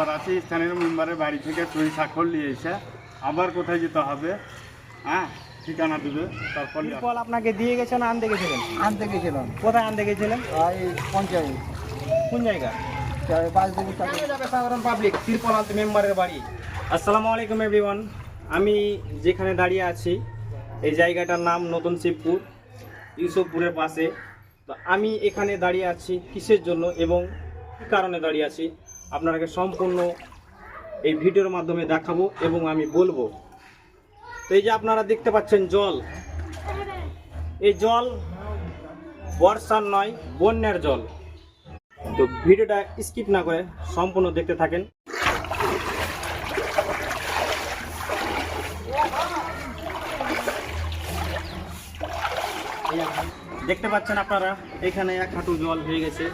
Member আছে স্থানীয় মেম্বারের বাড়ি থেকে সই স্বাক্ষর নিয়ে এসে আবার কোথায় যেতে হবে হ্যাঁ? ঠিকানা দেবে তারপর তিরপল আপনাকে দিয়ে গেছেন আনতে গেছিলেন? আনতে গেছিলাম। কোথায় আনতে গেছিলেন? এই পঞ্চায়েত। কোন জায়গা? সাধারণ পাবলিক তিরপল মেম্বারের বাড়ি। আসসালামু আলাইকুম এভরিওয়ান আমি যেখানে দাঁড়িয়ে আছি এই জায়গাটার নাম নতুন শিবপুর ইউসুফপুরের পাশে। তো আমি এখানে দাঁড়িয়ে আছি কিসের জন্য এবং কী কারণে দাঁড়িয়ে আছি? আপনাকে সম্পূর্ণ এই ভিডিওর মাধ্যমে দেখাবো এবং আমি বলব। তো এই যে আপনারা দেখতে পাচ্ছেন জল। এই জল বর্ষার নয়, বন্যার জল। তো ভিডিওটা স্কিপ না করে সম্পূর্ণ দেখতে থাকেন। দেখতে পাচ্ছেন আপনারা, এখানে এক হাঁটু জল হয়ে গেছে।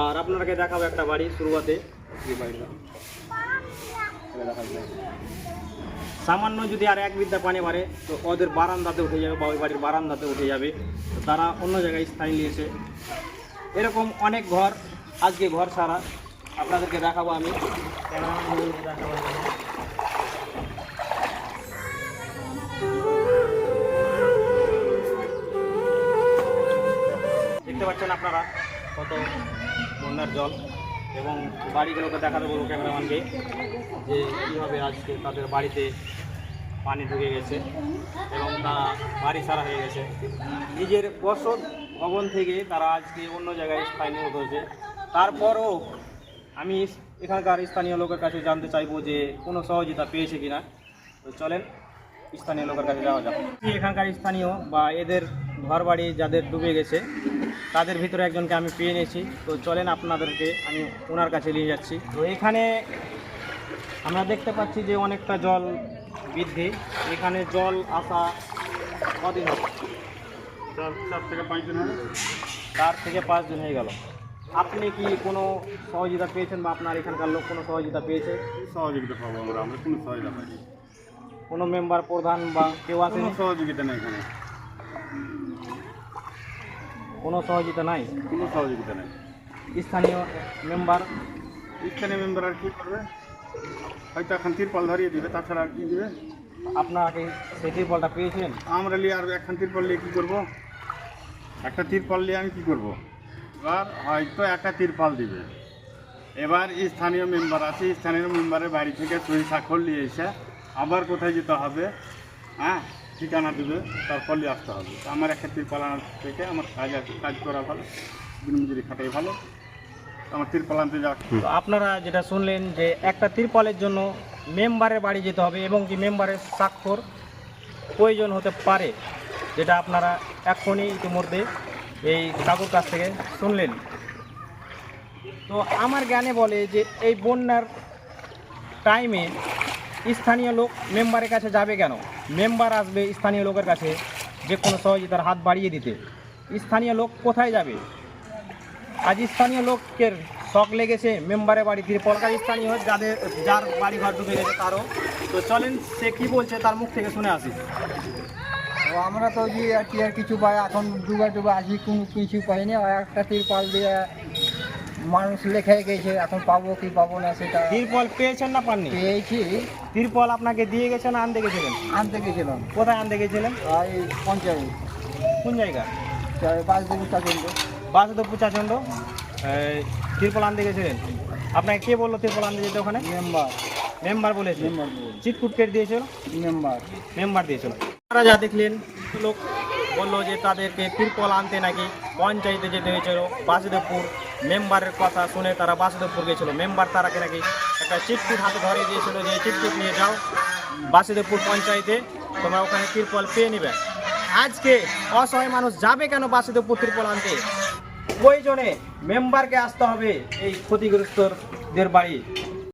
আর আপনাকে দেখাবো একটা বাড়ি শুরুয়াতে। সামান্য যদি আর এক বিদ্যা পানি মারে তো ওদের বারান্দাতে উঠে যাবে বা ওই বাড়ির বারান্দাতে উঠে যাবে। তারা অন্য জায়গায় স্থায়ী নিয়েছে। এরকম অনেক ঘর, আজকে ঘর সারা আপনাদেরকে দেখাবো আমি দেখাবো আমি। দেখতে পাচ্ছেন আপনারা কত বন্যার জল। এবং বাড়িগুলোকে দেখাতে বলব ক্যামেরাম্যানকে যে কীভাবে আজকে তাদের বাড়িতে পানি ঢুকে গেছে এবং তারা বাড়ি ছাড়া হয়ে গেছে। নিজের বসত ভবন থেকে তারা আজকে অন্য জায়গায় স্থানীয় হয়েছে তারপরও আমি এখানকার স্থানীয় লোকের কাছে জানতে চাইব যে কোনো সহযোগিতা পেয়েছে কিনা। তো চলেন, স্থানীয় লোকের কাছে যাওয়া যাক। এখানকার স্থানীয় বা এদের ঘর বাড়ি যাদের ডুবে গেছে তাদের ভিতরে একজনকে আমি পেয়ে নিয়েছি। তো চলেন আপনাদেরকে আমি ওনার কাছে নিয়ে যাচ্ছি। তো এখানে আমরা দেখতে পাচ্ছি যে অনেকটা জল বৃদ্ধি। এখানে জল আসা কদিন হবে চার চার থেকে পাঁচ দিন হবে চার থেকে পাঁচ দিন হয়ে গেল। আপনি কি কোনো সহযোগিতা পেয়েছেন বা আপনার এখানকার লোক কোনো সহযোগিতা পেয়েছে? সহযোগিতা পাবো আমরা আমরা কোনো সহযোগিতা পাইনি। কোনো মেম্বার প্রধান বা কেউ কোনো আসেনি সহযোগিতা নেই এখানে। কোনো সহযোগিতা নাই? কোনো সহযোগিতা নেই। স্থানীয় মেম্বার? স্থানীয় মেম্বার আর কি করবে? হয়তো এখন তিরপল ধরিয়ে দিবে তাছাড়া আর কি দিবে? আপনাকে সেই তিরপলটা পেয়েছেন? আমরা নিয়ে আর এখন তিরপল নিয়ে কী করব? একটা তিরপল নিয়ে আমি কী করব? এবার হয়তো একটা তিরপাল দিবে। এবার স্থানীয় মেম্বার আছে স্থানীয় মেম্বারের বাড়ি থেকে সই স্বাক্ষর নিয়ে এসে আবার কোথায় যেতে হবে? হ্যাঁ? ঠিকানা দেবে তারপর নিয়ে আসতে হবে। আমার একটা তিরপাল আনার থেকে আমার কাজ কাজ করা ভালো দিনমজুরি খাটাই ভালো। আমার তিরপাল আনতে যাওয়া তো আপনারা যেটা শুনলেন যে একটা তিরপলের জন্য মেম্বারের বাড়ি যেতে হবে এবং কি মেম্বারের স্বাক্ষর প্রয়োজন হতে পারে, যেটা আপনারা এখনই ইতিমধ্যে এই কাকুর কাছ থেকে শুনলেন। তো আমার জ্ঞানে বলে যে এই বন্যার টাইমে স্থানীয় লোক মেম্বারের কাছে যাবে কেন? মেম্বার আসবে স্থানীয় লোকের কাছে যে কোনো সহযোগিতার হাত বাড়িয়ে দিতে। স্থানীয় লোক কোথায় যাবে? আজ স্থানীয় লোকের শখ লেগেছে মেম্বারের বাড়ি তিরপলকার স্থানীয় যাদের, যার বাড়ি ঘর ডুবে গেছে তারও। তো চলেন, সে কি বলছে তার মুখ থেকে শুনে আসি। তো আমরা তো যে আর কি আর কিছু পাই, এখন ডুবে ডুবে আছি কোনো কিছু পাইনি। আর একটা তিরপাল দিয়ে মানুষ লেখে গেছে এখন পাবো কি পাবো না সেটা তিরপল পেয়েছেন না পাননি? পেয়েছি। তিরপল আপনাকে দিয়ে গেছেন আনতে গেছিলেন? আনতে গেছিলাম। কোথায় আনতে গেছিলেন? এই পঞ্চায়েত। কোন জায়গা? বাসদেবী চাকরি বাসুদেবপুর চাচন্ড তিরপল আনতে গেছিলেন? আপনাকে কে বলল তিরপল আনতে যেতে ওখানে? মেম্বার। মেম্বার বলেছে। মেম্বার চিটকুট কেটে দিয়েছিল? মেম্বার। মেম্বার দিয়েছিল। আপনারা যা দেখলেন লোক বলল যে তাদেরকে তিরপল আনতে নাকি পঞ্চায়েতে যেতে হয়েছিল বাসুদেবপুর মেম্বারের কথা শুনে তারা বাসুদেবপুর গেছিল। মেম্বার তারাকে নাকি একটা চিটকুট হাতে ধরে দিয়েছিল যে চিটকুট নিয়ে যাও বাসুদেবপুর পঞ্চায়েতে, তোমরা ওখানে তিরপল পেয়ে নেবে। আজকে অসহায় মানুষ যাবে কেন বাসুদেবপুর তিরপল আনতে? প্রয়োজনে মেম্বারকে আসতে হবে এই ক্ষতিগ্রস্তদের বাড়ি।